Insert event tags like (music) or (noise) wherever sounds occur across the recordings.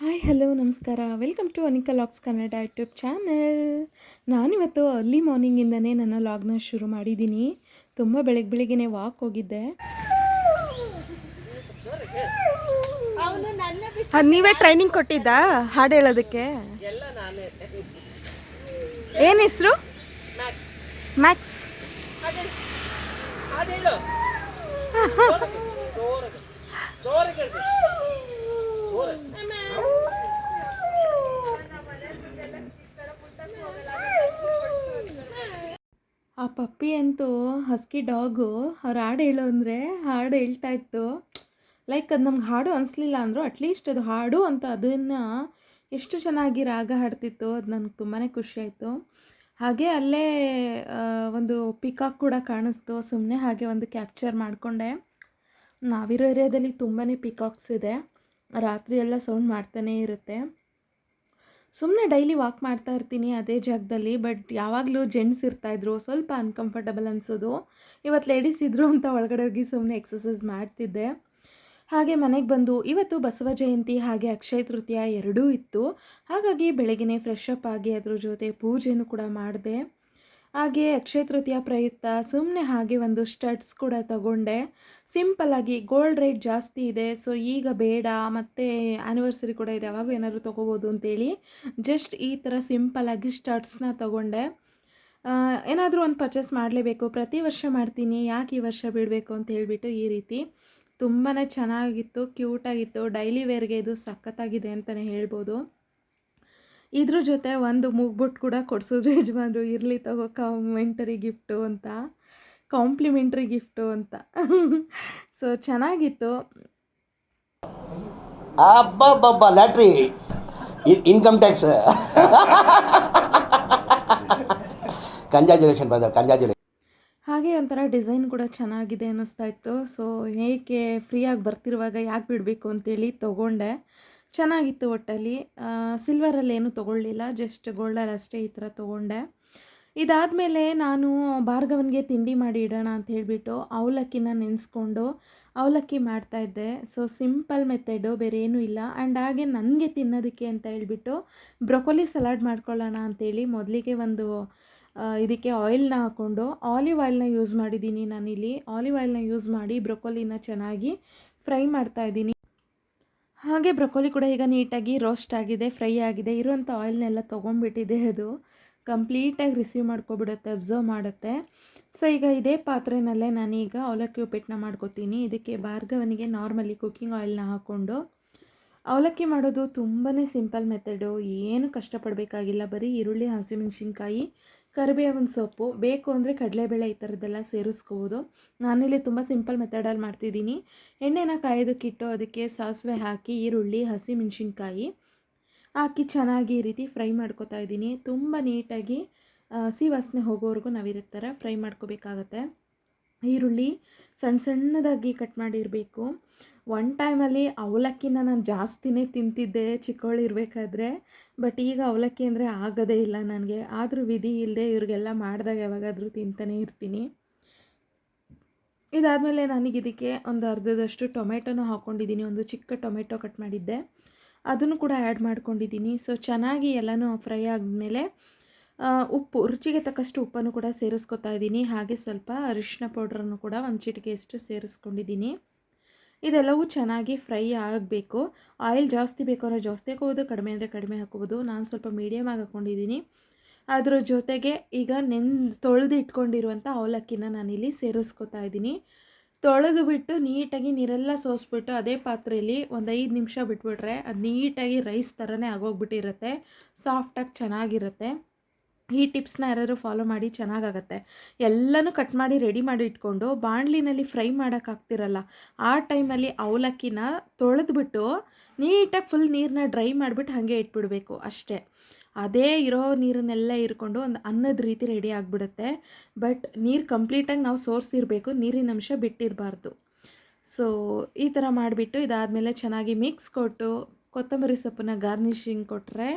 Hi, hello, ನಮಸ್ಕಾರ. Welcome to Anika logs Kannada YouTube ನಾನು ನಾನಿವತ್ತು ಅರ್ಲಿ ಮಾರ್ನಿಂಗಿಂದನೇ ನನ್ನ ಲಾಗ್ನ ಶುರು ಮಾಡಿದ್ದೀನಿ. ತುಂಬ ಬೆಳಗ್ಗೆ ಬೆಳಿಗ್ಗೆ ವಾಕ್ ಹೋಗಿದ್ದೆ. ನೀವೇ ಟ್ರೈನಿಂಗ್ ಕೊಟ್ಟಿದ್ದ? ಹಾಡು ಹೇಳೋದಕ್ಕೆ? ಏನು ಹೆಸರು? ಮ್ಯಾಕ್ಸ್ ಆ ಪಪ್ಪಿ ಅಂತೂ ಹಸ್ಕಿ ಡಾಗು ಅವ್ರು ಹಾಡು ಹೇಳು ಅಂದರೆ ಹಾಡು ಹೇಳ್ತಾ ಇತ್ತು. ಲೈಕ್ ಅದು ನಮ್ಗೆ ಹಾಡು ಅನಿಸ್ಲಿಲ್ಲ ಅಂದರು ಅಟ್ಲೀಸ್ಟ್ ಅದು ಹಾಡು ಅಂತ ಅದನ್ನು ಎಷ್ಟು ಚೆನ್ನಾಗಿ ರಾಗ ಹಾಡ್ತಿತ್ತು ಅದು ನನಗೆ ತುಂಬಾ ಖುಷಿ ಆಯಿತು. ಹಾಗೆ ಅಲ್ಲೇ ಒಂದು ಪಿಕಾಕ್ ಕೂಡ ಕಾಣಿಸ್ತು ಸುಮ್ಮನೆ ಹಾಗೆ ಒಂದು ಕ್ಯಾಪ್ಚರ್ ಮಾಡಿಕೊಂಡೆ. ನಾವಿರೋ ಏರಿಯಾದಲ್ಲಿ ತುಂಬಾ ಪಿಕಾಕ್ಸ್ ಇದೆ. ರಾತ್ರಿ ಎಲ್ಲ ಸೌಂಡ್ ಮಾಡ್ತಾನೇ ಇರುತ್ತೆ. ಸುಮ್ಮನೆ ಡೈಲಿ ವಾಕ್ ಮಾಡ್ತಾ ಇರ್ತೀನಿ ಅದೇ ಜಾಗದಲ್ಲಿ, ಬಟ್ ಯಾವಾಗಲೂ ಜೆಂಟ್ಸ್ ಇರ್ತಾಯಿದ್ರು ಸ್ವಲ್ಪ ಅನ್ಕಂಫರ್ಟಬಲ್ ಅನಿಸೋದು. ಇವತ್ತು ಲೇಡೀಸ್ ಇದ್ದರು ಅಂತ ಒಳಗಡೆ ಹೋಗಿ ಸುಮ್ಮನೆ ಎಕ್ಸಸೈಸ್ ಮಾಡ್ತಿದ್ದೆ. ಹಾಗೆ ಮನೆಗೆ ಬಂದು, ಇವತ್ತು ಬಸವ ಜಯಂತಿ, ಹಾಗೆ ಅಕ್ಷಯ ತೃತೀಯ ಎರಡೂ ಇತ್ತು. ಹಾಗಾಗಿ ಬೆಳಗ್ಗೆ ಫ್ರೆಶ್ ಅಪ್ ಆಗಿ ಅದ್ರ ಜೊತೆ ಪೂಜೆನೂ ಕೂಡ ಮಾಡಿದೆ. ಹಾಗೆ ಅಕ್ಷಯ ತೃತೀಯ ಪ್ರಯುಕ್ತ ಸುಮ್ಮನೆ ಹಾಗೆ ಒಂದು ಸ್ಟಡ್ಸ್ ಕೂಡ ತಗೊಂಡೆ. ಸಿಂಪಲ್ಲಾಗಿ ಗೋಲ್ಡ್ ರೇಟ್ ಜಾಸ್ತಿ ಇದೆ ಸೊ ಈಗ ಬೇಡ, ಮತ್ತು ಆ್ಯನಿವರ್ಸರಿ ಕೂಡ ಇದೆ ಯಾವಾಗ ಏನಾದರೂ ತೊಗೋಬೋದು ಅಂತೇಳಿ ಜಸ್ಟ್ ಈ ಥರ ಸಿಂಪಲ್ಲಾಗಿ ಸ್ಟಡ್ಸ್ನ ತಗೊಂಡೆ. ಏನಾದರೂ ಒಂದು ಪರ್ಚೇಸ್ ಮಾಡಲೇಬೇಕು, ಪ್ರತಿ ವರ್ಷ ಮಾಡ್ತೀನಿ, ಯಾಕೆ ಈ ವರ್ಷ ಬಿಡಬೇಕು ಅಂತ ಹೇಳಿಬಿಟ್ಟು ಈ ರೀತಿ ತುಂಬಾ ಚೆನ್ನಾಗಿತ್ತು ಕ್ಯೂಟಾಗಿತ್ತು ಡೈಲಿ ವೇರ್ಗೆ ಇದು ಸಖತ್ತಾಗಿದೆ ಅಂತಲೇ ಹೇಳ್ಬೋದು. ಇದ್ರ ಜೊತೆ ಒಂದು ಮೂಗ್ಬಿಟ್ಟು ಕೂಡ ಕೊಡಿಸಿದ್ರು ಯಜಮಾನ್ರು ಇರಲಿ ತಗೋ ಕಾಮೆಂಟರಿ ಗಿಫ್ಟು ಅಂತ ಕಾಂಪ್ಲಿಮೆಂಟ್ರಿ ಗಿಫ್ಟು ಅಂತ. ಸೊ ಚೆನ್ನಾಗಿತ್ತು. ಅಬ್ಬಬ್ಬಬ್ಬ lottery income tax congratulation brother congratulation ಹಾಗೆ ಒಂಥರ ಡಿಸೈನ್ ಕೂಡ ಚೆನ್ನಾಗಿದೆ ಅನ್ನಿಸ್ತಾ ಇತ್ತು. ಸೊ ಏಕೆ ಫ್ರೀಯಾಗಿ ಬರ್ತಿರುವಾಗ ಯಾಕೆ ಬಿಡಬೇಕು ಅಂತೇಳಿ ತೊಗೊಂಡೆ. ಚೆನ್ನಾಗಿತ್ತು ಒಟ್ಟಲ್ಲಿ. ಸಿಲ್ವರಲ್ಲಿ ಏನೂ ತೊಗೊಳ್ಳಿಲ್ಲ ಜಸ್ಟ್ ಗೋಲ್ಡಲ್ಲಿ ಅಷ್ಟೇ ಈ ಥರ ತೊಗೊಂಡೆ. ಇದಾದಮೇಲೆ ನಾನು ಭಾರ್ಗವನಿಗೆ ತಿಂಡಿ ಮಾಡಿ ಇಡೋಣ ಅಂತ ಹೇಳಿಬಿಟ್ಟು ಅವಲಕ್ಕಿನ ನೆನೆಸ್ಕೊಂಡು ಅವಲಕ್ಕಿ ಮಾಡ್ತಾಯಿದ್ದೆ ಸೊ ಸಿಂಪಲ್ ಮೆಥಡು ಬೇರೆ ಏನೂ ಇಲ್ಲ. ಆ್ಯಂಡ್ ಹಾಗೆ ನನಗೆ ತಿನ್ನೋದಕ್ಕೆ ಅಂತ ಹೇಳಿಬಿಟ್ಟು ಬ್ರೊಕೊಲಿ ಸಲಾಡ್ ಮಾಡ್ಕೊಳ್ಳೋಣ ಅಂತೇಳಿ ಮೊದಲಿಗೆ ಒಂದು ಇದಕ್ಕೆ ಆಯಿಲ್ನ ಹಾಕ್ಕೊಂಡು ಆಲಿವ್ ಆಯಿಲ್ನ ಯೂಸ್ ಮಾಡಿದ್ದೀನಿ ನಾನಿಲ್ಲಿ. ಆಲಿವ್ ಆಯಿಲ್ನ ಯೂಸ್ ಮಾಡಿ ಬ್ರೊಕೊಲಿನ ಚೆನ್ನಾಗಿ ಫ್ರೈ ಮಾಡ್ತಾ ಇದ್ದೀನಿ. ಹಾಗೆ ಬ್ರೊಕೊಲಿ ಕೂಡ ಈಗ ನೀಟಾಗಿ ರೋಸ್ಟ್ ಆಗಿದೆ, ಫ್ರೈ ಆಗಿದೆ. ಇರುವಂಥ ಆಯಿಲ್ನೆಲ್ಲ ತೊಗೊಂಡ್ಬಿಟ್ಟಿದೆ ಅದು. ಕಂಪ್ಲೀಟಾಗಿ ರಿಸೀವ್ ಮಾಡ್ಕೊಬಿಡುತ್ತೆ, ಅಬ್ಸರ್ವ್ ಮಾಡುತ್ತೆ. ಸೊ, ಈಗ ಇದೇ ಪಾತ್ರೆನಲ್ಲೇ ನಾನೀಗ ಅವಲಕ್ಕಿ ಉಪ್ಪಿಟ್ಟನ್ನ ಮಾಡ್ಕೊತೀನಿ. ಇದಕ್ಕೆ ಭಾರ್ಗವನಿಗೆ ನಾರ್ಮಲಿ ಕುಕ್ಕಿಂಗ್ ಆಯಿಲ್ನ ಹಾಕ್ಕೊಂಡು. ಅವಲಕ್ಕಿ ಮಾಡೋದು ತುಂಬಾ ಸಿಂಪಲ್ ಮೆಥಡು. ಏನು ಕಷ್ಟಪಡಬೇಕಾಗಿಲ್ಲ. ಬರೀ ಈರುಳ್ಳಿ, ಹಸಿಮೆಣ್ಸಿನ್ಕಾಯಿ ಕರಿಬೇವಿನ ಸೊಪ್ಪು, ಬೇಕು ಅಂದರೆ ಕಡಲೆಬೇಳೆ ಈ ಥರದ್ದೆಲ್ಲ ಸೇರಿಸ್ಕೋಬೋದು. ನಾನಿಲ್ಲಿ ತುಂಬ ಸಿಂಪಲ್ ಮೆಥಡಲ್ಲಿ ಮಾಡ್ತಿದ್ದೀನಿ. ಎಣ್ಣೆನ ಕಾಯೋದಕ್ಕಿಟ್ಟು ಅದಕ್ಕೆ ಸಾಸಿವೆ ಹಾಕಿ, ಈರುಳ್ಳಿ, ಹಸಿಮೆಣ್ಸಿನ್ಕಾಯಿ ಹಾಕಿ ಚೆನ್ನಾಗಿ ಈ ರೀತಿ ಫ್ರೈ ಮಾಡ್ಕೋತಾ ಇದ್ದೀನಿ. ತುಂಬ ನೀಟಾಗಿ ಹಸಿ ವಾಸನೆ ಹೋಗೋವರೆಗೂ ನಾವು ಇದೇ ಥರ ಫ್ರೈ ಮಾಡ್ಕೋಬೇಕಾಗತ್ತೆ. ಈರುಳ್ಳಿ ಸಣ್ಣ ಸಣ್ಣದಾಗಿ ಕಟ್ ಮಾಡಿರಬೇಕು. ಒನ್ ಟೈಮಲ್ಲಿ ಅವಲಕ್ಕಿನ ನಾನು ಜಾಸ್ತಿನೇ ತಿಂತಿದ್ದೆ ಚಿಕ್ಕವಳಿರ್ಬೇಕಾದ್ರೆ ಬಟ್ ಈಗ ಅವಲಕ್ಕಿ ಅಂದರೆ ಆಗೋದೇ ಇಲ್ಲ ನನಗೆ. ಆದರೂ ವಿಧಿ ಇಲ್ಲದೆ ಇವ್ರಿಗೆಲ್ಲ ಮಾಡಿದಾಗ ಯಾವಾಗಾದರೂ ತಿಂತಾನೇ ಇರ್ತೀನಿ. ಇದಾದಮೇಲೆ ನನಗೆ ಇದಕ್ಕೆ ಒಂದು ಅರ್ಧದಷ್ಟು ಟೊಮೆಟೊನೂ ಹಾಕ್ಕೊಂಡಿದ್ದೀನಿ ಒಂದು ಚಿಕ್ಕ ಟೊಮೆಟೊ ಕಟ್ ಮಾಡಿದ್ದೆ. ಅದನ್ನು ಕೂಡ ಆ್ಯಡ್ ಮಾಡ್ಕೊಂಡಿದ್ದೀನಿ. ಸೊ ಚೆನ್ನಾಗಿ ಎಲ್ಲನೂ ಫ್ರೈ ಆದಮೇಲೆ ಉಪ್ಪು, ರುಚಿಗೆ ತಕ್ಕಷ್ಟು ಉಪ್ಪನ್ನು ಕೂಡ ಸೇರಿಸ್ಕೊತಾ ಇದ್ದೀನಿ. ಹಾಗೆ ಸ್ವಲ್ಪ ಅರಿಶಿನ ಪೌಡ್ರನ್ನು ಕೂಡ ಒಂದು ಚಿಟಿಕೆಯಷ್ಟು ಸೇರಿಸ್ಕೊಂಡಿದ್ದೀನಿ. ಇದೆಲ್ಲವೂ ಚೆನ್ನಾಗಿ ಫ್ರೈ ಆಗಬೇಕು. ಆಯಿಲ್ ಜಾಸ್ತಿ ಬೇಕು ಅಂದರೆ ಜಾಸ್ತಿ ಹಾಕೋಬೋದು, ಕಡಿಮೆ ಅಂದರೆ ಕಡಿಮೆ ಹಾಕೋಬೋದು. ನಾನು ಸ್ವಲ್ಪ ಮೀಡಿಯಮ್ ಆಗಿ ಹಾಕ್ಕೊಂಡಿದ್ದೀನಿ ಅದರ ಜೊತೆಗೆ ಈಗ ನೆನ್, ತೊಳೆದು ಇಟ್ಕೊಂಡಿರುವಂಥ ಅವಲಕ್ಕಿನ ನಾನಿಲ್ಲಿ ಸೇರಿಸ್ಕೊತಾ ಇದ್ದೀನಿ. ತೊಳೆದು ಬಿಟ್ಟು ನೀಟಾಗಿ ನೀರೆಲ್ಲ ಸೋಸ್ಬಿಟ್ಟು ಅದೇ ಪಾತ್ರೆಯಲ್ಲಿ ಒಂದು ಐದು ನಿಮಿಷ ಬಿಟ್ಬಿಟ್ರೆ ಅದು ನೀಟಾಗಿ ರೈಸ್ ಥರನೇ ಆಗೋಗ್ಬಿಟ್ಟಿರುತ್ತೆ. ಸಾಫ್ಟಾಗಿ ಚೆನ್ನಾಗಿರುತ್ತೆ. ಈ ಟಿಪ್ಸ್ನ ಯಾರಾದರೂ ಫಾಲೋ ಮಾಡಿ ಚೆನ್ನಾಗಾಗತ್ತೆ. ಎಲ್ಲನೂ ಕಟ್ ಮಾಡಿ ರೆಡಿ ಮಾಡಿ ಇಟ್ಕೊಂಡು ಬಾಣಲಿನಲ್ಲಿ ಫ್ರೈ ಮಾಡೋಕ್ಕಾಗ್ತಿರಲ್ಲ. ಆ ಟೈಮಲ್ಲಿ ಅವಲಕ್ಕಿನ ತೊಳೆದ್ಬಿಟ್ಟು ನೀಟಾಗಿ ಫುಲ್ ನೀರನ್ನ ಡ್ರೈ ಮಾಡಿಬಿಟ್ಟು ಹಾಗೆ ಇಟ್ಬಿಡಬೇಕು ಅಷ್ಟೇ. ಅದೇ ಇರೋ ನೀರನ್ನೆಲ್ಲ ಇರ್ಕೊಂಡು ಒಂದು ಅನ್ನದ ರೀತಿ ರೆಡಿ ಆಗಿಬಿಡುತ್ತೆ. ಬಟ್ ನೀರು ಕಂಪ್ಲೀಟಾಗಿ ನಾವು ಸೋರ್ಸಿರಬೇಕು, ನೀರಿನ ಅಂಶ ಬಿಟ್ಟಿರಬಾರ್ದು. ಸೊ, ಈ ಥರ ಮಾಡಿಬಿಟ್ಟು ಇದಾದಮೇಲೆ ಚೆನ್ನಾಗಿ ಮಿಕ್ಸ್ ಕೊಟ್ಟು ಕೊತ್ತಂಬರಿ ಸೊಪ್ಪನ್ನ ಗಾರ್ನಿಷಿಂಗ್ ಕೊಟ್ಟರೆ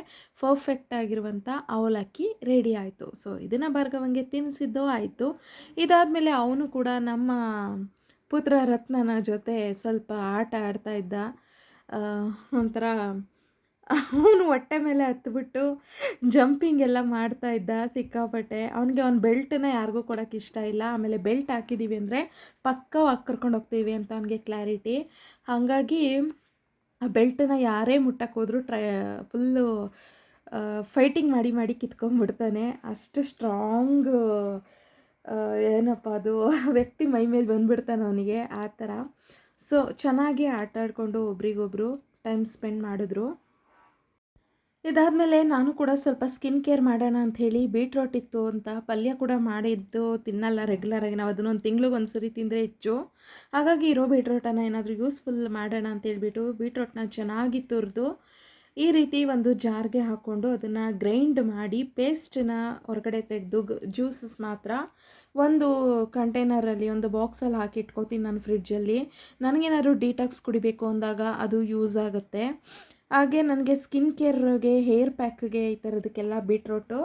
ಪರ್ಫೆಕ್ಟ್ ಆಗಿರುವಂಥ ಅವಲಕ್ಕಿ ರೆಡಿ ಆಯಿತು. ಸೊ ಇದನ್ನು ಭಾರ್ಗವಂಗೆ ತಿನ್ನಿಸಿದ್ದೋ ಆಯಿತು. ಇದಾದಮೇಲೆ ಅವನು ಕೂಡ ನಮ್ಮ ಪುತ್ರ ರತ್ನನ ಜೊತೆ ಸ್ವಲ್ಪ ಆಟ ಆಡ್ತಾ ಇದ್ದ. ಒಂಥರ ಅವನು ಹೊಟ್ಟೆ ಮೇಲೆ ಹತ್ಬಿಟ್ಟು ಜಂಪಿಂಗ್ ಎಲ್ಲ ಮಾಡ್ತಾ ಇದ್ದ ಸಿಕ್ಕಾಪಟ್ಟೆ. ಅವನಿಗೆ ಅವ್ನ ಬೆಲ್ಟನ್ನ ಯಾರಿಗೂ ಕೊಡೋಕ್ಕೆ ಇಷ್ಟ ಇಲ್ಲ. ಆಮೇಲೆ ಬೆಲ್ಟ್ ಹಾಕಿದ್ದೀವಿ ಅಂದರೆ ಪಕ್ಕವಾಗಿ ಕರ್ಕೊಂಡು ಹೋಗ್ತೀವಿ ಅಂತ ಅವನಿಗೆ ಕ್ಲಾರಿಟಿ ಹಾಗಾಗಿ ಆ ಬೆಲ್ಟನ್ನ ಯಾರೇ ಮುಟ್ಟಕ್ಕೆ ಟ್ರೈ, ಫುಲ್ಲು ಫೈಟಿಂಗ್ ಮಾಡಿ ಮಾಡಿ ಕಿತ್ಕೊಂಡ್ಬಿಡ್ತಾನೆ. ಅಷ್ಟು ಸ್ಟ್ರಾಂಗ್ ಏನಪ್ಪ ಅದು, (laughs) ವ್ಯಕ್ತಿ ಮೈ ಮೇಲೆ ಬಂದುಬಿಡ್ತಾನೆ ಅವನಿಗೆ, ಆ ಥರ. ಸೊ ಚೆನ್ನಾಗಿ ಆಟ ಆಡಿಕೊಂಡು ಒಬ್ರಿಗೊಬ್ರು ಟೈಮ್ ಸ್ಪೆಂಡ್ ಮಾಡಿದ್ರು. ಇದಾದಮೇಲೆ ನಾನು ಕೂಡ ಸ್ವಲ್ಪ ಸ್ಕಿನ್ ಕೇರ್ ಮಾಡೋಣ ಅಂಥೇಳಿ ಬೀಟ್ರೋಟ್ ಇತ್ತು ಅಂತ ಪಲ್ಯ ಕೂಡ ಮಾಡಿದ್ದು, ತಿನ್ನಲ್ಲ ರೆಗ್ಯುಲರಾಗಿ ನಾವು ಅದನ್ನು ಒಂದು ತಿಂಗ್ಳಿಗೆ ಒಂದು ಸರಿ ತಿಂದರೆ ಹೆಚ್ಚು. ಹಾಗಾಗಿ ಇರೋ ಬೀಟ್ರೋಟನ್ನು ಏನಾದರೂ ಯೂಸ್ಫುಲ್ ಮಾಡೋಣ ಅಂತ ಹೇಳ್ಬಿಟ್ಟು ಬೀಟ್ರೋಟ್ನ ಚೆನ್ನಾಗಿ ತುರಿದು ಈ ರೀತಿ ಒಂದು ಜಾರ್ಗೆ ಹಾಕ್ಕೊಂಡು ಅದನ್ನು ಗ್ರೈಂಡ್ ಮಾಡಿ ಪೇಸ್ಟನ್ನ ಹೊರಗಡೆ ತೆಗೆದು ಜ್ಯೂಸಸ್ ಮಾತ್ರ ಒಂದು ಕಂಟೈನರಲ್ಲಿ ಒಂದು ಬಾಕ್ಸಲ್ಲಿ ಹಾಕಿ ಇಟ್ಕೋತೀನಿ ನಾನು ಫ್ರಿಡ್ಜಲ್ಲಿ ನನಗೇನಾದ್ರು ಡೀಟಾಕ್ಸ್ ಕುಡಿಬೇಕು ಅಂದಾಗ ಅದು ಯೂಸ್ ಆಗುತ್ತೆ. ಹಾಗೆ ನನಗೆ ಸ್ಕಿನ್ ಕೇರ್ಗೆ, ಹೇರ್ ಪ್ಯಾಕ್ಗೆ ಈ ಥರದಕ್ಕೆಲ್ಲ ಬೀಟ್ರೋಟು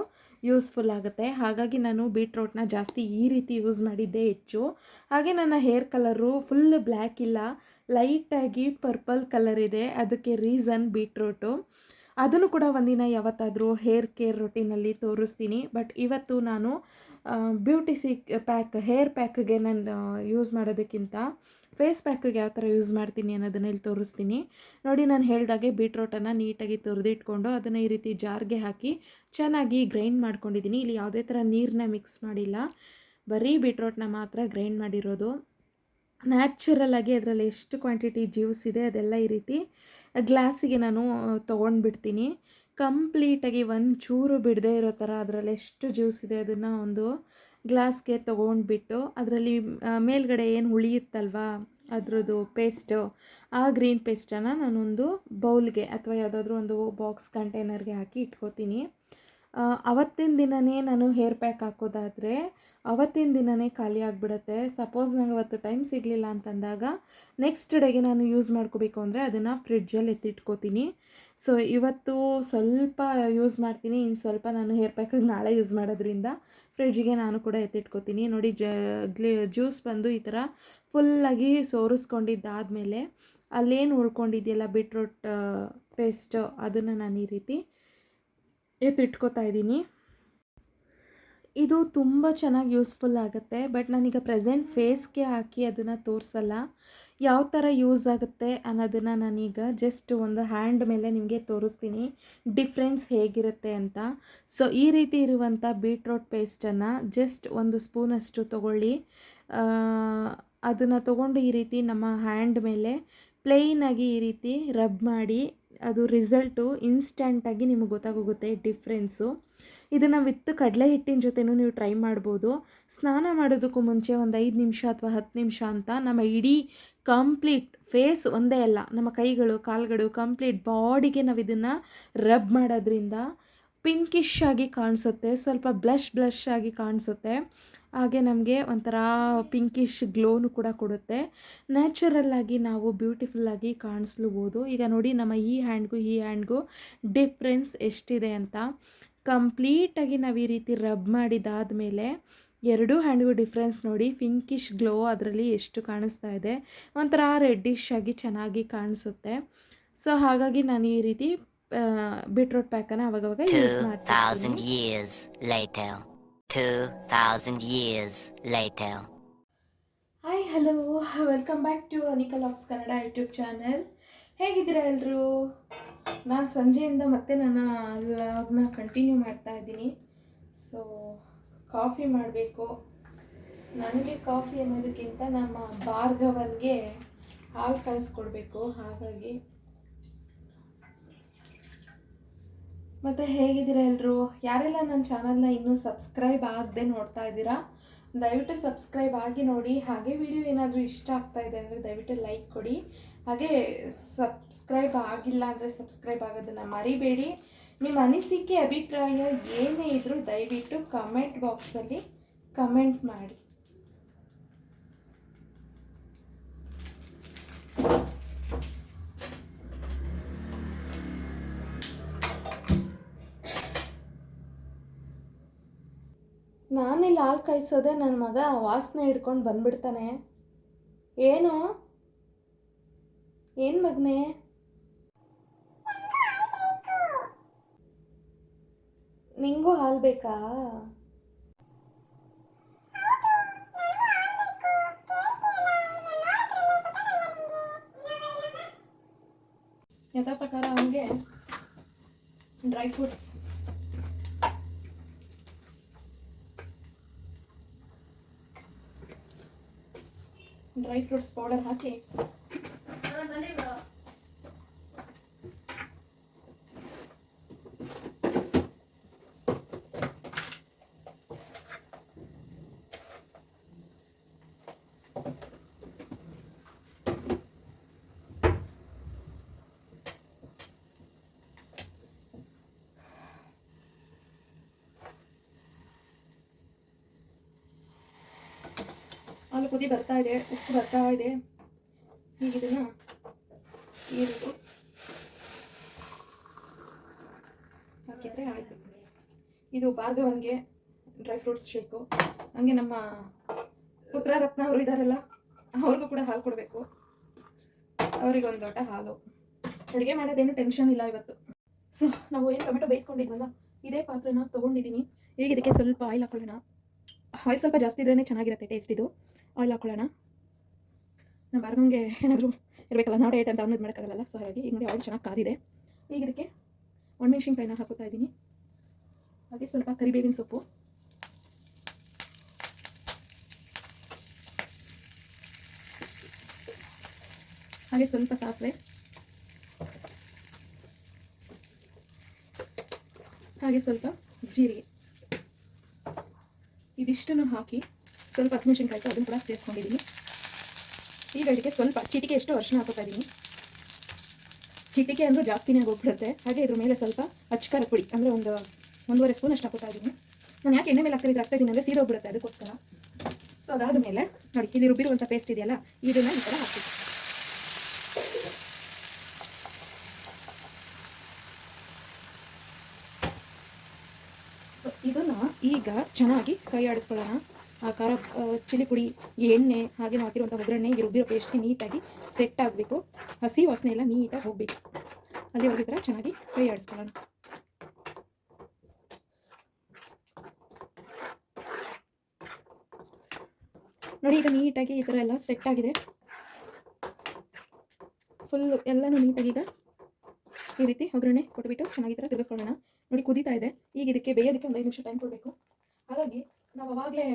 ಯೂಸ್ಫುಲ್ ಆಗುತ್ತೆ. ಹಾಗಾಗಿ ನಾನು ಬೀಟ್ರೋಟ್ನ ಜಾಸ್ತಿ ಈ ರೀತಿ ಯೂಸ್ ಮಾಡಿದ್ದೇ ಹೆಚ್ಚು. ಹಾಗೆ ನನ್ನ ಹೇರ್ ಕಲರು ಫುಲ್ ಬ್ಲ್ಯಾಕ್ ಇಲ್ಲ. ಲೈಟಾಗಿ ಪರ್ಪಲ್ ಕಲರ್ ಇದೆ. ಅದಕ್ಕೆ ರೀಸನ್ ಬೀಟ್ರೋಟು. ಅದನ್ನು ಕೂಡ ಒಂದಿನ ಯಾವತ್ತಾದರೂ ಹೇರ್ ಕೇರ್ ರೊಟೀನಲ್ಲಿ ತೋರಿಸ್ತೀನಿ. ಬಟ್ ಇವತ್ತು ನಾನು ಬ್ಯೂಟಿ ಸಿ ಪ್ಯಾಕ್, ಹೇರ್ ಪ್ಯಾಕ್ಗೆ ನಾನು ಯೂಸ್ ಮಾಡೋದಕ್ಕಿಂತ ಫೇಸ್ ಪ್ಯಾಕಿಗೆ ಯಾವ ಥರ ಯೂಸ್ ಮಾಡ್ತೀನಿ ಅನ್ನೋದನ್ನ ಇಲ್ಲಿ ತೋರಿಸ್ತೀನಿ. ನೋಡಿ ನಾನು ಹೇಳಿದಾಗೆ ಬೀಟ್ರೋಟನ್ನು ನೀಟಾಗಿ ತುರಿದಿಟ್ಕೊಂಡು ಅದನ್ನು ಈ ರೀತಿ ಜಾರ್ಗೆ ಹಾಕಿ ಚೆನ್ನಾಗಿ ಗ್ರೈಂಡ್ ಮಾಡ್ಕೊಂಡಿದ್ದೀನಿ ಇಲ್ಲಿ ಯಾವುದೇ ಥರ ನೀರನ್ನ ಮಿಕ್ಸ್ ಮಾಡಿಲ್ಲ. ಬರೀ ಬೀಟ್ರೋಟ್ನ ಮಾತ್ರ ಗ್ರೈಂಡ್ ಮಾಡಿರೋದು. ನ್ಯಾಚುರಲ್ ಆಗಿ ಅದರಲ್ಲಿ ಎಷ್ಟು ಕ್ವಾಂಟಿಟಿ ಜ್ಯೂಸ್ ಇದೆ ಅದೆಲ್ಲ ಈ ರೀತಿ ಗ್ಲಾಸಿಗೆ ನಾನು ತೊಗೊಂಡ್ಬಿಡ್ತೀನಿ. ಕಂಪ್ಲೀಟಾಗಿ ಒಂದು ಚೂರು ಬಿಡದೇ ಇರೋ ಥರ ಅದರಲ್ಲಿ ಎಷ್ಟು ಜ್ಯೂಸ್ ಇದೆ ಅದನ್ನು ಒಂದು ಗ್ಲಾಸ್ಗೆ ತೊಗೊಂಡ್ಬಿಟ್ಟು ಅದರಲ್ಲಿ ಮೇಲ್ಗಡೆ ಏನು ಉಳಿಯುತ್ತಲ್ವಾ ಅದರದ್ದು ಪೇಸ್ಟು ಆ ಗ್ರೀನ್ ಪೇಸ್ಟನ್ನು ನಾನೊಂದು ಬೌಲ್ಗೆ ಅಥವಾ ಯಾವುದಾದ್ರೂ ಒಂದು ಬಾಕ್ಸ್ ಕಂಟೈನರ್ಗೆ ಹಾಕಿ ಇಟ್ಕೋತೀನಿ. ಅವತ್ತಿನ ದಿನವೇ ನಾನು ಹೇರ್ ಪ್ಯಾಕ್ ಹಾಕೋದಾದರೆ ಅವತ್ತಿನ ದಿನವೇ ಖಾಲಿ ಆಗಿಬಿಡುತ್ತೆ. ಸಪೋಸ್ ನನಗೆ ಅವತ್ತು ಟೈಮ್ ಸಿಗಲಿಲ್ಲ ಅಂತಂದಾಗ ನೆಕ್ಸ್ಟ್ ಡೇಗೆ ನಾನು ಯೂಸ್ ಮಾಡ್ಕೋಬೇಕು ಅಂದರೆ ಅದನ್ನು ಫ್ರಿಡ್ಜಲ್ಲಿ ಎತ್ತಿಟ್ಕೋತೀನಿ. ಸೊ ಇವತ್ತು ಸ್ವಲ್ಪ ಯೂಸ್ ಮಾಡ್ತೀನಿ, ಇನ್ನು ಸ್ವಲ್ಪ ನಾನು ಹೇರ್ ಪ್ಯಾಕಾಗಿ ನಾಳೆ ಯೂಸ್ ಮಾಡೋದ್ರಿಂದ ಫ್ರಿಡ್ಜ್ಗೆ ನಾನು ಕೂಡ ಎತ್ತಿಟ್ಕೋತೀನಿ. ನೋಡಿ ಜ್ಯೂಸ್ ಬಂದು ಈ ಥರ ಫುಲ್ಲಾಗಿ ಸೋರಿಸ್ಕೊಂಡಿದ್ದಾದಮೇಲೆ ಅಲ್ಲೇನು ಉಳ್ಕೊಂಡಿದೆಯಲ್ಲ ಬೀಟ್ರೂಟ್ ಪೇಸ್ಟ್ ಅದನ್ನು ನಾನು ಈ ರೀತಿ ಎತ್ತಿಟ್ಕೋತಾ ಇದ್ದೀನಿ. ಇದು ತುಂಬ ಚೆನ್ನಾಗಿ ಯೂಸ್ಫುಲ್ ಆಗುತ್ತೆ, ಬಟ್ ನಾನೀಗ ಪ್ರೆಸೆಂಟ್ ಫೇಸ್ಗೆ ಹಾಕಿ ಅದನ್ನು ತೋರಿಸಲ್ಲ. ಯಾವ ಥರ ಯೂಸ್ ಆಗುತ್ತೆ ಅನ್ನೋದನ್ನು ನಾನೀಗ ಜಸ್ಟ್ ಒಂದು ಹ್ಯಾಂಡ್ ಮೇಲೆ ನಿಮಗೆ ತೋರಿಸ್ತೀನಿ. ಡಿಫ್ರೆನ್ಸ್ ಹೇಗಿರುತ್ತೆ ಅಂತ. ಸೊ ಈ ರೀತಿ ಇರುವಂಥ ಬೀಟ್ರೋಟ್ ಪೇಸ್ಟನ್ನು ಜಸ್ಟ್ ಒಂದು ಸ್ಪೂನಷ್ಟು ತೊಗೊಳ್ಳಿ. ಅದನ್ನು ತೊಗೊಂಡು ಈ ರೀತಿ ನಮ್ಮ ಹ್ಯಾಂಡ್ ಮೇಲೆ ಪ್ಲೈನಾಗಿ ಈ ರೀತಿ ರಬ್ ಮಾಡಿ. ಅದು ರಿಸಲ್ಟು ಇನ್ಸ್ಟಂಟಾಗಿ ನಿಮಗೆ ಗೊತ್ತಾಗೋಗುತ್ತೆ ಡಿಫ್ರೆನ್ಸು ಇದನ್ನು ವಿತ್ ಕಡಲೆ ಹಿಟ್ಟಿನ ಜೊತೆನೂ ನೀವು ಟ್ರೈ ಮಾಡ್ಬೋದು. ಸ್ನಾನ ಮಾಡೋದಕ್ಕೂ ಮುಂಚೆ ಒಂದು ಐದು ನಿಮಿಷ ಅಥವಾ ಹತ್ತು ನಿಮಿಷ ಅಂತ ನಮ್ಮ ಇಡೀ ಕಂಪ್ಲೀಟ್ ಫೇಸ್ ಒಂದೇ ಅಲ್ಲ, ನಮ್ಮ ಕೈಗಳು, ಕಾಲುಗಳು ಕಂಪ್ಲೀಟ್ ಬಾಡಿಗೆ ನಾವು ಇದನ್ನು ರಬ್ ಮಾಡೋದ್ರಿಂದ ಪಿಂಕಿಶ್ ಆಗಿ ಕಾಣಿಸುತ್ತೆ, ಸ್ವಲ್ಪ ಬ್ಲಷ್ ಬ್ಲಷ್ ಆಗಿ ಕಾಣಿಸುತ್ತೆ. ಹಾಗೆ ನಮಗೆ ಒಂಥರ ಪಿಂಕಿಶ್ ಗ್ಲೋನು ಕೂಡ ಕೊಡುತ್ತೆ. ನ್ಯಾಚುರಲ್ಲಾಗಿ ನಾವು ಬ್ಯೂಟಿಫುಲ್ಲಾಗಿ ಕಾಣಿಸ್ಲೂಬೋದು. ಈಗ ನೋಡಿ ನಮ್ಮ ಈ ಹ್ಯಾಂಡ್ಗೂ ಈ ಹ್ಯಾಂಡ್ಗೂ ಡಿಫ್ರೆನ್ಸ್ ಎಷ್ಟಿದೆ ಅಂತ. ಕಂಪ್ಲೀಟಾಗಿ ನಾವು ಈ ರೀತಿ ರಬ್ ಮಾಡಿದಾದಮೇಲೆ ಎರಡೂ ಹ್ಯಾಂಡ್ಗೂ ಡಿಫ್ರೆನ್ಸ್ ನೋಡಿ ಪಿಂಕಿಶ್ ಗ್ಲೋ ಅದರಲ್ಲಿ ಎಷ್ಟು ಕಾಣಿಸ್ತಾ ಇದೆ. ಒಂಥರ ರೆಡ್ಡಿಶ್ ಆಗಿ ಚೆನ್ನಾಗಿ ಕಾಣಿಸುತ್ತೆ. ಸೊ ಹಾಗಾಗಿ ನಾನು ಈ ರೀತಿ ಬೀಟ್ರೋಟ್ ಪ್ಯಾಕನ್ನು ಅವಾಗವಾಗ ಯೂಸ್ 2000 ಮಾಡ್ತೀನಿ years later. 2000 years later. Hi hello welcome back to Anika logs Kannada YouTube channel ಹೇಗಿದ್ದೀರಾ ಎಲ್ಲರೂ ನಾನು ಸಂಜೆಯಿಂದ ಮತ್ತೆ ನನ್ನ ಲಾಗ್ನ ಕಂಟಿನ್ಯೂ ಮಾಡ್ತಾ ಇದ್ದೀನಿ. ಸೊ ಕಾಫಿ ಮಾಡಬೇಕು. ನನಗೆ ಕಾಫಿ ಅನ್ನೋದಕ್ಕಿಂತ ನಮ್ಮ ಭಾರ್ಗವನ್ಗೆ ಹಾಲು ಕಾಯಿಸ್ಕೊಡ್ಬೇಕು ಹಾಗಾಗಿ. ಮತ್ತು ಹೇಗಿದ್ದೀರಾ ಎಲ್ಲರೂ ಯಾರೆಲ್ಲ ನನ್ನ ಚಾನಲ್ನ ಇನ್ನೂ ಸಬ್ಸ್ಕ್ರೈಬ್ ಆಗದೆ ನೋಡ್ತಾ ಇದ್ದೀರಾ? ದಯವಿಟ್ಟು ಸಬ್ಸ್ಕ್ರೈಬ್ ಆಗಿ ನೋಡಿ. ಹಾಗೆ ವಿಡಿಯೋ ಏನಾದರೂ ಇಷ್ಟ ಆಗ್ತಾ ಇದೆ ಅಂದರೆ ದಯವಿಟ್ಟು ಲೈಕ್ ಕೊಡಿ. ಹಾಗೆ ಸಬ್ಸ್ಕ್ರೈಬ್ ಆಗಿಲ್ಲ ಅಂದರೆ ಸಬ್ಸ್ಕ್ರೈಬ್ ಆಗೋದನ್ನು ಮರಿಬೇಡಿ. ನಿಮ್ಮ ಅನಿಸಿಕೆ, ಅಭಿಪ್ರಾಯ ಏನೇ ಇದ್ದರೂ ದಯವಿಟ್ಟು ಕಮೆಂಟ್ ಬಾಕ್ಸಲ್ಲಿ ಕಮೆಂಟ್ ಮಾಡಿ. ನಾನಿಲ್ಲಿ ಹಾಲು ಕಾಯಿಸೋದೆ ನನ್ನ ಮಗ ವಾಸನೆ ಹಿಡ್ಕೊಂಡು ಬಂದ್ಬಿಡ್ತಾನೆ. ಏನು? ಏನು ಮಗನೇ? ನಿಂಗೂ ಹಾಲು ಬೇಕಾ? ಯಥಾ ಪ್ರಕಾರ ಅವನಿಗೆ dry fruits dry fruits powder ಹಾಕಿ ಹಾಲು ಕುದಿ ಬರ್ತಾ ಇದೆ, ಉಪ್ಪು ಬರ್ತಾ ಇದೆ. ಈಗ ಇದನ್ನ ಈ ರೀತಿ ಹಾಕಿದ್ರೆ ಆಯಿತು. ಇದು ಭಾರ್ಗವನ್ಗೆ ಡ್ರೈ ಫ್ರೂಟ್ಸ್ ಶೇಕು ಹಂಗೆ ನಮ್ಮ ಪುತ್ರ ರತ್ನ ಅವರು ಇದ್ದಾರಲ್ಲ ಅವ್ರಿಗೂ ಕೂಡ ಹಾಲು ಕೊಡಬೇಕು. ಅವರಿಗೊಂದು ದೊಡ್ಡ ಹಾಲು. ಅಡುಗೆ ಮಾಡೋದೇನು ಟೆನ್ಷನ್ ಇಲ್ಲ ಇವತ್ತು. ಸೊ ನಾವು ಏನು ಟೊಮೆಟೊ ಬೇಯಿಸ್ಕೊಂಡಿದ್ವಲ್ಲ, ಇದೇ ಪಾತ್ರೆನ ತೊಗೊಂಡಿದ್ದೀನಿ ಈಗ ಇದಕ್ಕೆ ಸ್ವಲ್ಪ ಆಯಿಲ್ ಹಾಕೊಳ್ಳೋಣ. ಆಯಿಲ್ ಸ್ವಲ್ಪ ಜಾಸ್ತಿ ಇದ್ರೇ ಚೆನ್ನಾಗಿರುತ್ತೆ ಟೇಸ್ಟ್ ಇದು. ಆಯಿಲ್ ಹಾಕೊಳ್ಳೋಣ ನಮ್ಮ ಬಾರ್ಗಂಗೆ ಏನಾದರೂ ಇರಬೇಕಲ್ಲ, ನಾವು ಡೇಟ್ ಅಂತ ಅನ್ನೋದು ಮಾಡೋಕ್ಕಾಗಲ್ಲ. ಸೊ ಹಾಗಾಗಿ ನೋಡಿ ಆಯಿಲ್ ಚೆನ್ನಾಗಿ ಕಾದಿದೆ. ಈಗ ಇದಕ್ಕೆ ಒಣಮೆಣ್ಸಿನ್ಕಾಯಿನ ಹಾಕೋತಾ ಇದ್ದೀನಿ ಹಾಗೆ ಸ್ವಲ್ಪ ಕರಿಬೇವಿನ ಸೊಪ್ಪು. ಹಾಗೆ ಸ್ವಲ್ಪ ಸಾಸಿವೆ. ಹಾಗೆ ಸ್ವಲ್ಪ ಜೀರಿಗೆ. ಇದಿಷ್ಟನ್ನು ಹಾಕಿ ಸ್ವಲ್ಪ ಹಸಿಮೆಣಸಿನ್ಕಾಯಿ ಅದನ್ನು ಕೂಡ ಸೇರಿಸ್ಕೊಂಡಿದ್ದೀನಿ. ಈಗ ಇದಕ್ಕೆ ಸ್ವಲ್ಪ ಚಿಟಿಕೆ ಎಷ್ಟು ಅರಿಶಿನ ಹಾಕೋತಾ ಇದ್ದೀನಿ. ಚಿಟಿಕೆ ಅಂದರೆ ಜಾಸ್ತಿನೇ ಆಗೋಗ್ಬಿಡುತ್ತೆ. ಹಾಗೆ ಇದ್ರ ಮೇಲೆ ಸ್ವಲ್ಪ ಅಚ್ಕಾರ ಪುಡಿ, ಅಂದರೆ ಒಂದು ಒಂದೂವರೆ ಸ್ಪೂನ್ ಅಷ್ಟು ಹಾಕೋತಾ ಇದ್ದೀನಿ. ನಾನು ಯಾಕೆ ಎಣ್ಣೆ ಮೇಲೆ ಹಾಕ್ತಾ ಇದ್ದೀನಿ ಅಂದರೆ ಹೋಗ್ಬಿಡುತ್ತೆ ಅದಕ್ಕೋಸ್ಕರ. ಸೊ ಅದಾದ ಮೇಲೆ, ನೋಡಿ, ಇಲ್ಲಿ ರುಬ್ಬಿರುವಂಥ ಪೇಸ್ಟ್ ಇದೆಯಲ್ಲ, ಇದನ್ನು ಈ ಥರ ಹಾಕಿ ಇದನ್ನ ಈಗ ಚೆನ್ನಾಗಿ ಕೈ ಆಡಿಸ್ಕೊಳ್ಳೋಣ. ಆ ಖಾರ ಚಿಲಿ ಚಿಲ್ಲಿ ಪುಡಿ, ಎಣ್ಣೆ ಹಾಗೆ ಹಾಕಿರುವಂಥ ಒಗ್ಗರಣೆ, ಈ ರುಬ್ಬಿರೋ ಪೇಸ್ಟ್ಗೆ ನೀಟಾಗಿ ಸೆಟ್ ಆಗಬೇಕು. ಹಸಿ ವಾಸನೆ ಎಲ್ಲ ನೀಟಾಗಿ ಹೋಗಬೇಕು. ಅಲ್ಲಿ ಈ ಥರ ಚೆನ್ನಾಗಿ ಕೈ ಆಡಿಸ್ಕೊಳ್ಳೋಣ. ನೋಡಿ, ಈಗ ನೀಟಾಗಿ ಈ ಥರ ಎಲ್ಲ ಸೆಟ್ ಆಗಿದೆ. ಫುಲ್ ಎಲ್ಲನೂ ನೀಟಾಗಿ ಈಗ ಈ ರೀತಿ ಒಗ್ಗರಣೆ ಕೊಟ್ಬಿಟ್ಟು ಚೆನ್ನಾಗಿ ಥರ ತಿರುಗಿಸ್ಕೊಳ್ಳೋಣ. ನೋಡಿ, ಕುದೀತಾ ಇದೆ. ಈಗ ಇದಕ್ಕೆ ಬೇಯೋದಕ್ಕೆ ಒಂದು ಐದು ನಿಮಿಷ ಟೈಮ್ ಕೊಡಬೇಕು. ಹಾಗಾಗಿ ನಾವು ಅವಾಗಲೇ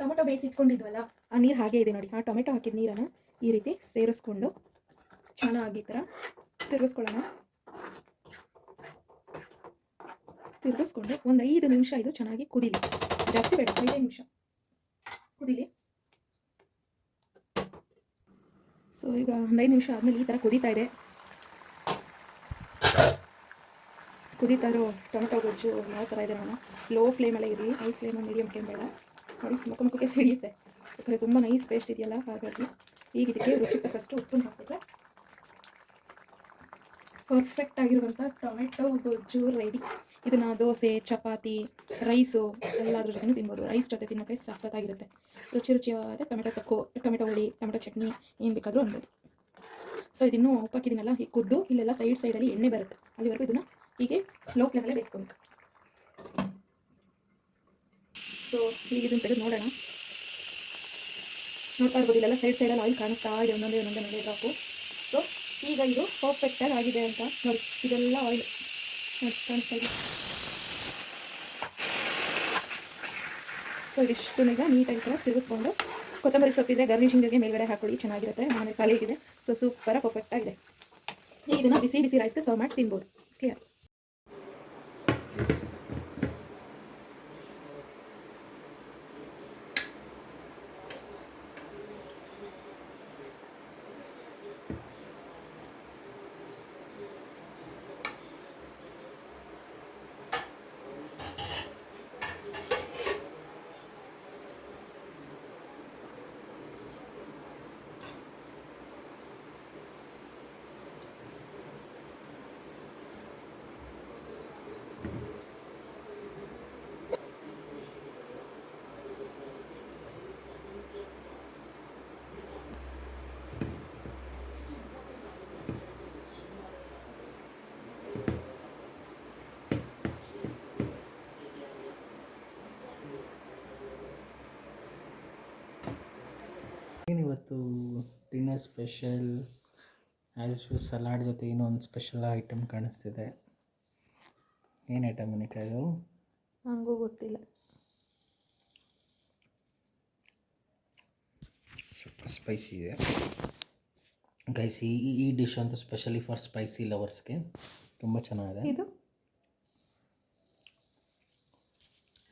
ಟೊಮೆಟೊ ಬೇಯಿಸಿಟ್ಕೊಂಡಿದ್ವಲ್ಲ ಆ ನೀರು ಹಾಗೆ ಇದೆ ನೋಡಿ. ಆ ಟೊಮೆಟೊ ಹಾಕಿದ ನೀರನ್ನು ಈ ರೀತಿ ಸೇರಿಸ್ಕೊಂಡು ಚೆನ್ನಾಗಿ ಥರ ತಿರುಗಿಸ್ಕೊಳ್ಳೋಣ. ತಿರುಗಿಸ್ಕೊಂಡು ಒಂದು ಐದು ನಿಮಿಷ ಇದು ಚೆನ್ನಾಗಿ ಕುದಿಲಿ. ಜಾಸ್ತಿ ಬೇಡ, ಐದೇ ನಿಮಿಷ ಕುದಿಲಿ. ಸೊ ಈಗ ಒಂದು ನಿಮಿಷ ಆದಮೇಲೆ ಈ ಥರ ಕುದೀತಾ ಇದೆ. ಕುದೀತಾ ಇರೋ ಟೊಮೆಟೊ ಗೊಜ್ಜು ಯಾವ ಥರ ಇದೆ ನಾನು ಲೋ ಫ್ಲೇಮಲ್ಲೇ ಇರಲಿ ಹೈ ಫ್ಲೇಮ್ ಮೀಡಿಯಮ್ ಫ್ಲೇಮ್ ಬೇಡ. ನೋಡಿ, ಮುಖ ಮುಖಕ್ಕೆ ಸಿಡಿಯುತ್ತೆ ಯಾಕಂದರೆ ತುಂಬ ನೈಸ್ ಪೇಸ್ಟ್ ಇದೆಯಲ್ಲ, ಹಾಗಾಗಿ ಈಗ ಇದಕ್ಕೆ ರುಚಿಗೆ ತಕ್ಕಷ್ಟು ಉಪ್ಪು ಹಾಕಿದ್ರೆ ಪರ್ಫೆಕ್ಟ್ ಆಗಿರುವಂಥ ಟೊಮೆಟೊ ಗೊಜ್ಜು ರೆಡಿ ಇದನ್ನು ದೋಸೆ, ಚಪಾತಿ ರೈಸು ಎಲ್ಲದ್ರ ಜೊತೆ ತಿನ್ಬೋದು. ರೈಸ್ ಜೊತೆ ತಿನ್ನೋಕ್ಕೆ ಸಖತ್ತಾಗಿರುತ್ತೆ. ರುಚಿ ರುಚಿಯಾದ ಟೊಮೆಟೊ ತಕ್ಕೋ, ಟೊಮೆಟೊ ಹುಳಿ, ಟೊಮೆಟೊ ಚಟ್ನಿ ಏನು ಬೇಕಾದರೂ ಅನ್ಬೋದು. ಸೊ ಇದನ್ನು ಉಪ್ಪಾಕಿದ್ದೀನಲ್ಲ ಈ ಕುದ್ದು ಇಲ್ಲೆಲ್ಲ ಸೈಡ್ ಸೈಡಲ್ಲಿ ಎಣ್ಣೆ ಬರುತ್ತೆ. ಅಲ್ಲಿವರೆಗೂ ಇದನ್ನು ಹೀಗೆ ಲೋ ಫ್ಲೇಮಲ್ಲೇ ಬೇಯಿಸ್ಕೊಬೇಕು ಸೊ ಈಗ ಇದನ್ನು ತೆಗೆದು ನೋಡೋಣ ನೋಡ್ತಾ ಇರ್ಬೋದು ಇಲ್ಲೆಲ್ಲ ಸೈಡ್ ಸೈಡಲ್ಲಿ ಆಯಿಲ್ ಕಾಣಿಸ್ತಾ ಇದೆ ಒಂದೊಂದೇ ಒಂದೊಂದೇ ಒಂದೇ ಡ್ರಾಪು ಸೊ ಈಗ ಇದು ಪರ್ಫೆಕ್ಟಾಗಿ ಆಗಿದೆ ಅಂತ ನೋಡಿ ಇದೆಲ್ಲ ಆಯಿಲ್ ಕಾಣಿಸ್ತಾ ಇದೆ ಸೊ ಇದಿಷ್ಟು ಈಗ ನೀಟಾಗಿ ಕೂಡ ತಿರುಗಿಸ್ಕೊಂಡು ಕೊತ್ತಂಬರಿ ಸೊಪ್ಪಿದ್ರೆ ಗಾರ್ನಿಶಿಂಗ್ಗೆ ಮೇಲ್ಗಡೆ ಹಾಕೊಳ್ಳಿ ಚೆನ್ನಾಗಿರುತ್ತೆ ಮನೆ ಖಾಲಿಗಿದೆ ಸೊ ಸೂಪರ ಪರ್ಫೆಕ್ಟ್ ಆಗಿದೆ ಈಗ ಇದನ್ನು ಬಿಸಿ ಬಿಸಿ ರೈಸ್ಗೆ ಸರ್ವ್ ಮಾಡಿ ತಿನ್ಬೋದು clear Sunday special as you salad ಜೊತೆ ಏನೋ ಒಂದು ಸ್ಪೆಷಲ್ ಐಟಮ್ ಕಾಣಿಸ್ತಿದೆ. ಏನು ಐಟಮ್ ಮನಿಕಾ ಇದು? ನನಗೂ ಗೊತ್ತಿಲ್ಲ. ಸ್ವಲ್ಪ ಸ್ಪೈಸಿ ಇದೆ. ಗೈಸ್ ಈ ಈ ಡಿಶ್ ಅಂತೂ ಸ್ಪೆಷಲಿ ಫಾರ್ ಸ್ಪೈಸಿ ಲವರ್ಸ್ಗೆ ತುಂಬ ಚೆನ್ನಾಗಿದೆ. ಇದು?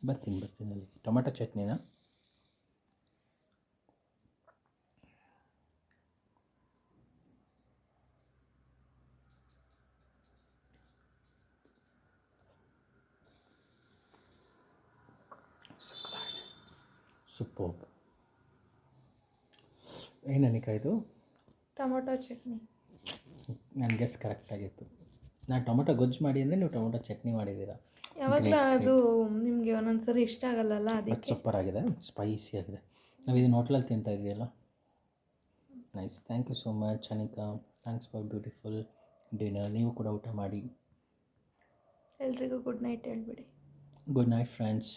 ಬರ್ತೀನಿ ಬರ್ತೀನಿ ಅಲ್ಲಿ. ಟೊಮೆಟೊ ಚಟ್ನಿನ? ಸೂಪರ್. ಏನು ಅನಿಕಾ ಇದು? ಟೊಮೊಟೊ ಚಟ್ನಿ. ನನ್ನ ಗೆಸ್ ಕರೆಕ್ಟಾಗಿತ್ತು ನಾನು ಟೊಮೊಟೊ ಗೊಜ್ಜು ಮಾಡಿ ಅಂದರೆ ನೀವು ಟೊಮೊಟೊ ಚಟ್ನಿ ಮಾಡಿದ್ದೀರಾ? ಯಾವಾಗಲೂ ಅದು ನಿಮಗೆ ಒಂದೊಂದ್ಸರಿ ಇಷ್ಟ ಆಗಲ್ಲಲ್ಲ ಅದಕ್ಕೆ? ಸೂಪರ್ ಆಗಿದೆ ಸ್ಪೈಸಿ ಆಗಿದೆ. ನಾವು ಇದನ್ನ ಹೋಟ್ಲಲ್ಲಿ ತಿಂತಾ ಇದೆಯಲ್ಲ nice thank you so much Anika. Thanks for beautiful dinner ನೀವು ಕೂಡ ಊಟ ಮಾಡಿ. ಎಲ್ರಿಗೂ ಗುಡ್ ನೈಟ್ ಹೇಳ್ಬಿಡಿ. ಗುಡ್ ನೈಟ್ ಫ್ರೆಂಡ್ಸ್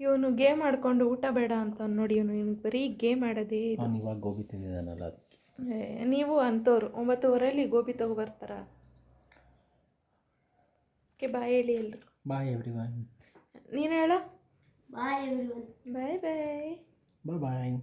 ಇವನು ಗೇಮ್ ಆಡ್ಕೊಂಡು ಊಟ ಬೇಡ ಅಂತ ನೋಡಿ ಇವನು ಇವ್ನಿಗೆ ಬರೀ ಗೇಮ್ ಆಡೋದೇ ಇದು ನಾನು ಇವಾಗ ಗೋಬಿ ತಿಂದಿದ್ದಾನಲ್ಲ ಅದಕ್ಕೆ. ಏ, ನೀವು ಅಂಥವ್ರು ಒಂಬತ್ತುವರೆಯಲ್ಲಿ ಗೋಬಿ ತಗೊಬರ್ತಾರ? ಓಕೆ ಬಾಯ್ ಹೇಳಿ ಎಲ್ರು. ಬಾಯ್ ಎವ್ರಿ ಒನ್ ನೀನು ಹೇಳ. ಬಾಯ್ everyone. ಬಾಯ್ ಬಾಯ್ ಬಾಯ್ ಬಾಯ್